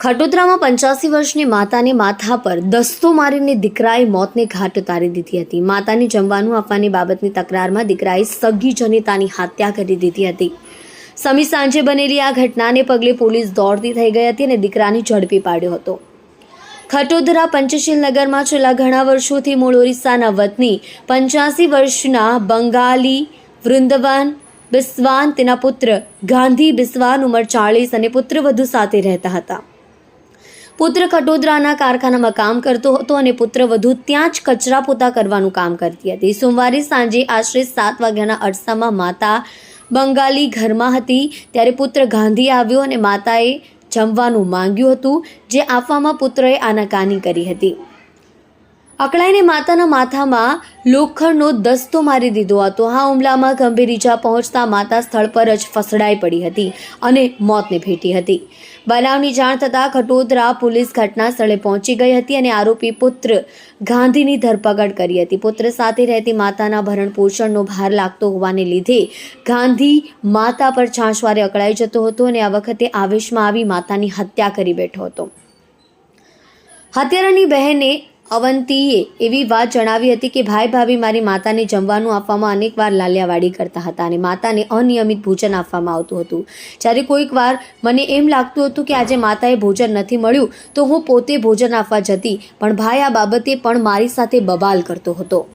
ખટોદરામાં પંચ્યાસી વર્ષની માતાને માથા પર દસ્તો મારીને દીકરાએ મોતને ઘાટ ઉતારી દીધી હતી. માતાને જમવાનું આપવાની બાબતની તકરારમાં દીકરાએ સગી જનિતાની હત્યા કરી દીધી હતી. સમી સાંજે બનેલી આ ઘટનાને પગલે પોલીસ દોડતી થઈ ગઈ હતી અને દીકરાને ઝડપી પાડ્યો હતો. ખટોદરા પંચશીલ નગરમાં છેલ્લા ઘણા વર્ષોથી મૂળ ઓરિસ્સાના વતની પંચ્યાસી વર્ષના બંગાળી વૃંદવાન બિસ્વાન તેના પુત્ર ગાંધી બિસ્વાન ઉંમર ચાળીસ અને પુત્રવધુ સાથે રહેતા હતા. પુત્ર કટોદરાના કારખાનામાં કામ કરતો હતો અને પુત્ર વધુ ત્યાં જ કચરા પોતા કરવાનું કામ કરતી હતી. સોમવારે સાંજે આશરે સાત વાગ્યાના અરસામાં માતા બંગાળી ઘરમાં હતી. ત્યારે પુત્ર ગાંધી આવ્યો અને માતાએ જમવાનું માંગ્યું હતું, જે આપવામાં પુત્રએ આનાકાની કરી હતી. અકળાઈને માતાના માથામાં લોખંડનો દસ્તો મારી દીધો હતો. આ હુમલામાં ગંભીર ઈજા પહોંચતા માતા સ્થળ પર જ ફસડાઈ પડી હતી અને મોતને ભેટી હતી. બનાવની જાણ થતાં ખટોદરા પોલીસ ઘટના સ્થળે પહોંચી ગઈ હતી અને આરોપી પુત્ર ગાંધીની ધરપકડ કરી હતી. પુત્ર સાથે રહેતી માતાના ભરણ પોષણનો ભાર લાગતો હોવાને લીધે ગાંધી માતા પર છાશવારે અકળાઈ જતો હતો અને આ વખતે આવેશમાં આવી માતાની હત્યા કરી બેઠો હતો. હત્યારાની બહેને અવંતીએ એવી વાત જણાવી હતી કે, ભાઈ ભાભી, મારી માતાને જમવાનું આપવામાં અનેકવાર લાલિયાવાડી કરતા હતા અને માતાને અનિયમિત ભોજન આપવામાં આવતું હતું. જ્યારે કોઈક વાર મને એમ લાગતું હતું કે, આજે માતાએ ભોજન નથી મળ્યું, તો હું પોતે ભોજન આપવા જતી, પણ ભાઈ આ બાબતે પણ મારી સાથે બબાલ કરતો હતો.